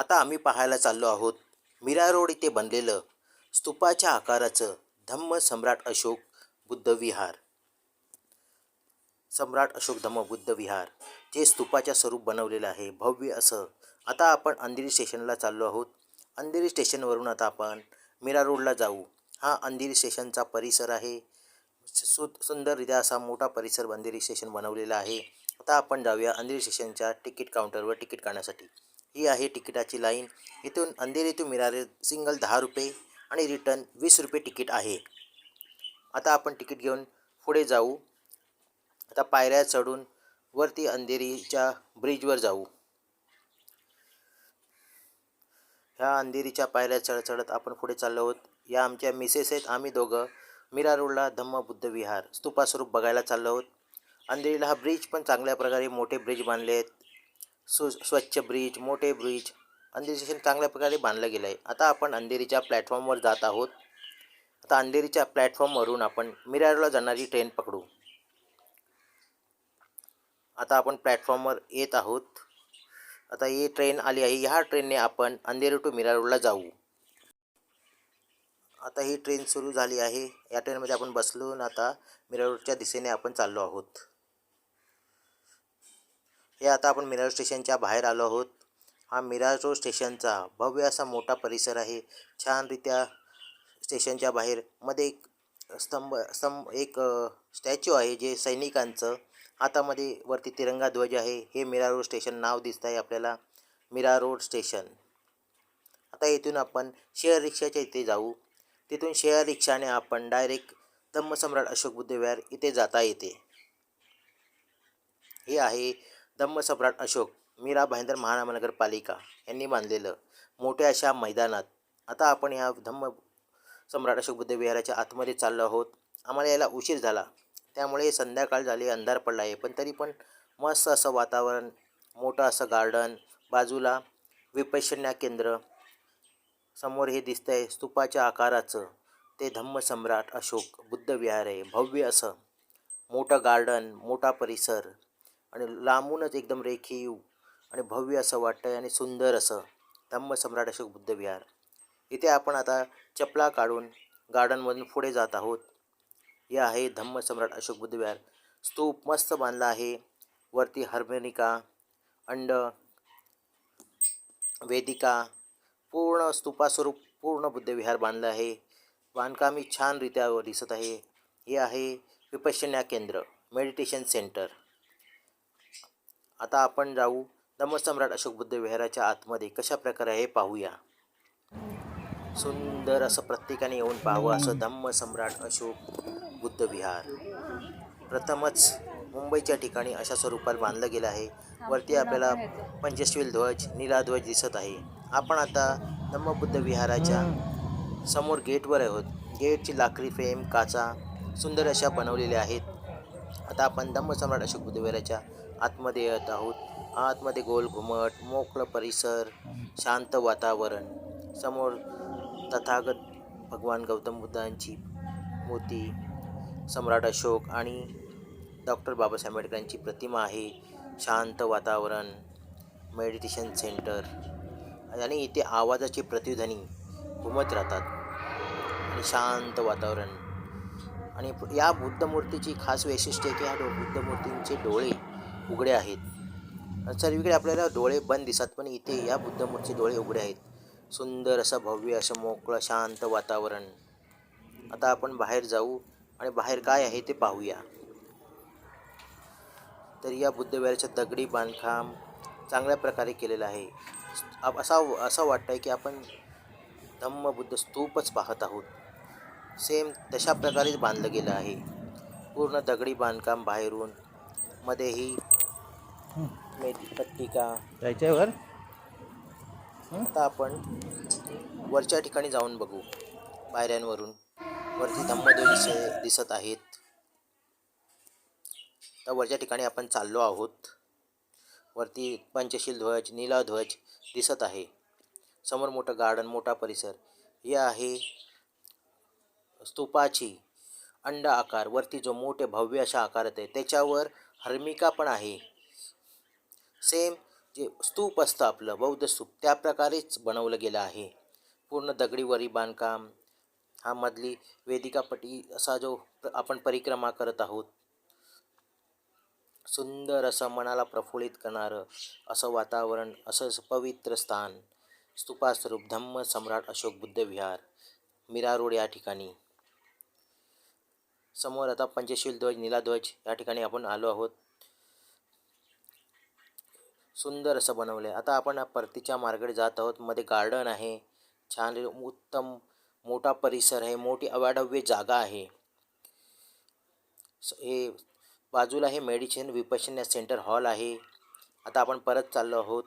आता आम्ही पाहायला चाललो आहोत. मीरा रोड इथे बनलेलं स्तूपाच्या आकाराचं धम्म सम्राट अशोक बुद्ध विहार सम्राट अशोक धम्म बुद्ध विहार जे स्तूपाच्या स्वरूप बनवलेलं आहे भव्य असं. आता आपण अंधेरी स्टेशनला चाललो आहोत. अंधेरी स्टेशनवरून आता आपण मीरा रोडला जाऊ. हा अंधेरी स्टेशनचा परिसर आहे. सु सुंदररित्या असा मोठा परिसर अंधेरी स्टेशन बनवलेला आहे. आता आपण जाऊया अंधेरी स्टेशनच्या तिकीट काउंटरवर तिकीट काढण्यासाठी. ही आहे तिकिटाची लाईन. इथून अंधेरी टू मिरारे सिंगल दहा रुपये आणि रिटर्न वीस रुपये तिकीट आहे. आता आपण तिकीट घेऊन पुढे जाऊ. आता पायऱ्या चढून वरती अंधेरीच्या ब्रिजवर जाऊ. ह्या अंधेरीच्या पायऱ्या चढ चढत आपण पुढे चाललो आहोत. या आमच्या मिसेस आहेत आम्ही दोघं. मीरा रोडला धम्म बुद्ध विहार स्तूपास्वरूप बघायला चाललो आहोत. अंधेरीला हा ब्रिज पण चांगल्या प्रकारे मोठे ब्रिज बांधले आहेत. सु स्वच्छ ब्रिज मोठे ब्रिज अंधेरी स्टेशन चांगल्या प्रकारे बांधलं गेलं आहे आता आपण अंधेरीच्या प्लॅटफॉर्मवर जात आहोत. आता अंधेरीच्या प्लॅटफॉर्मवरून आपण मिरारला जाणारी ट्रेन पकडू. आता आपण प्लॅटफॉर्मवर येत आहोत. आता ही ट्रेन आली आहे. ह्या ट्रेनने आपण अंधेरी टू मिरारूडला जाऊ. आता ही ट्रेन सुरू झाली आहे. या ट्रेनमध्ये आपण बसलो आता मिरारूडच्या दिशेने आपण चाललो आहोत. हे आता आपण मिरार स्टेशनच्या बाहेर आलो आहोत. हा मिरार रोड स्टेशनचा भव्य असा मोठा परिसर आहे. छानरित्या स्टेशनच्या बाहेर मध्ये एक स्तंभ स्तंभ एक स्टॅच्यू आहे जे सैनिकांचं हातामध्ये वरती तिरंगा ध्वज आहे. हे मीरा रोड स्टेशन नाव दिसत आहे आपल्याला. Mira road station. आता इथून आपण शेअर रिक्षाच्या इथे जाऊ. तिथून शेअर रिक्षाने आपण डायरेक्ट धम्मसम्राट अशोक बुद्ध विहार इथे जाता येते. हे आहे धम्मसम्राट अशोक मीरा भाईंदर महानगरपालिका यांनी बांधलेलं मोठ्या अशा मैदानात आता आपण ह्या धम्म सम्राट अशोक बुद्ध विहाराच्या आतमध्ये चाललो आहोत. आम्हाला यायला उशीर झाला. त्यामुळे संध्याकाळ झाली अंधार पडला आहे. पण तरी पण मस्त असं वातावरण मोठं असं गार्डन बाजूला विपश्यन्या केंद्र समोर हे दिसतं आहे स्तूपाच्या आकाराचं ते धम्मसम्राट अशोक बुद्ध विहार आहे. भव्य असं मोठं गार्डन मोठा परिसर आणि लांबूनच एकदम रेखीव आणि भव्य असं वाटतं आहे आणि सुंदर असं धम्म सम्राट अशोक बुद्ध विहार. इथे आपण आता चपला काढून गार्डनमधून पुढे जात आहोत. हे आहे धम्म सम्राट अशोक बुद्ध विहार. स्तूप मस्त बांधला आहे. वरती हार्मोनिका अंड वेदिका पूर्ण स्तूपास्वरूप पूर्ण बुद्धविहार बांधलं आहे. बांधकामी छानरित्या दिसत आहे. हे आहे विपश्यना केंद्र मेडिटेशन सेंटर. आता आपण जाऊ दमसम्राट अशोक बुद्ध विहाराच्या आतमध्ये. कशा प्रकारे हे पाहूया. सुंदर असं प्रत्येकाने येऊन पाहावं असं धम्मसम्राट अशोक बुद्ध विहार. प्रथमच मुंबईच्या ठिकाणी अशा स्वरूपात बांधलं गेलं आहे. वरती आपल्याला पंचशील ध्वज नीलाध्वज दिसत आहे. आपण आता धम्मबुद्ध विहाराच्या समोर गेटवर आहोत. गेटची लाकडी फ्रेम काचा सुंदर अशा बनवलेल्या आहेत. आता आपण धम्मसम्राट अशोक बुद्ध विहाराच्या आतमध्ये येत आहोत. आतमध्ये गोल घुमट मोकळं परिसर शांत वातावरण. समोर तथागत भगवान गौतम बुद्धांची मूर्ती सम्राट अशोक आणि डॉक्टर बाबासाहेब आंबेडकरांची प्रतिमा आहे. शांत वातावरण मेडिटेशन सेंटर आणि इथे आवाजाचे प्रतिध्वनी घुमत राहतात. आणि शांत वातावरण. आणि या बुद्ध मूर्तीची खास वैशिष्ट्य की ह्या डो बुद्ध मूर्तींचे डोळे उघडे आहेत. सर्वीकडे आपल्याला डोळे बंद दिसतात पण इथे या बुद्धमूर्तीचे डोळे उघडे आहेत. सुंदर असं भव्य असं मोकळं शांत वातावरण. आता आपण बाहेर जाऊ आणि बाहेर काय आहे ते पाहूया. तर या बुद्धविहाराचं दगडी बांधकाम चांगल्या प्रकारे केलेलं आहे. आप- असा असं वाटतं आहे की आपण धम्म बुद्ध स्तूपच पाहत आहोत. सेम तशा प्रकारेच बांधलं गेलं आहे. पूर्ण दगडी बांधकाम बाहेरून मध्येही मेथी पट्टिका जायचंय वर आता आपण वरच्या ठिकाणी जाऊन बघू पायऱ्यांवरून. वरती धम्मध्वज दिसत आहेत. तर वरच्या ठिकाणी आपण चाललो आहोत. वरती पंचशील ध्वज नीला ध्वज दिसत आहे. समोर मोठं गार्डन मोठा परिसर. हे आहे स्तूपाची अंड आकार. वरती जो मोठे भव्य अशा आकारात आहे त्याच्यावर हर्मिका पण आहे. सेम जे स्तूप असतं आपलं बौद्ध स्तूप त्या प्रकारेच बनवलं गेलं आहे. पूर्ण दगडीवरी बांधकाम हा मधली वेदिकापटी असा जो आपण परिक्रमा करत आहोत सुंदर असं मनाला प्रफुल्लित करणारं असं वातावरण असं पवित्र स्थान स्तूपास्वरूप धम्म सम्राट अशोक बुद्ध विहार मीरा रोड या ठिकाणी. समोर आता पंचशील ध्वज नीलाध्वज या ठिकाणी आपण आलो आहोत. सुंदर असं बनवलं आहे. आता आपण परतीच्या मार्केट जात आहोत. मध्ये गार्डन आहे. छान उत्तम मोठा परिसर आहे. मोठी अवाढव्य जागा आहे. हे बाजूला हे मेडिसिन विपश्यना सेंटर हॉल आहे. आता आपण परत चाललो आहोत.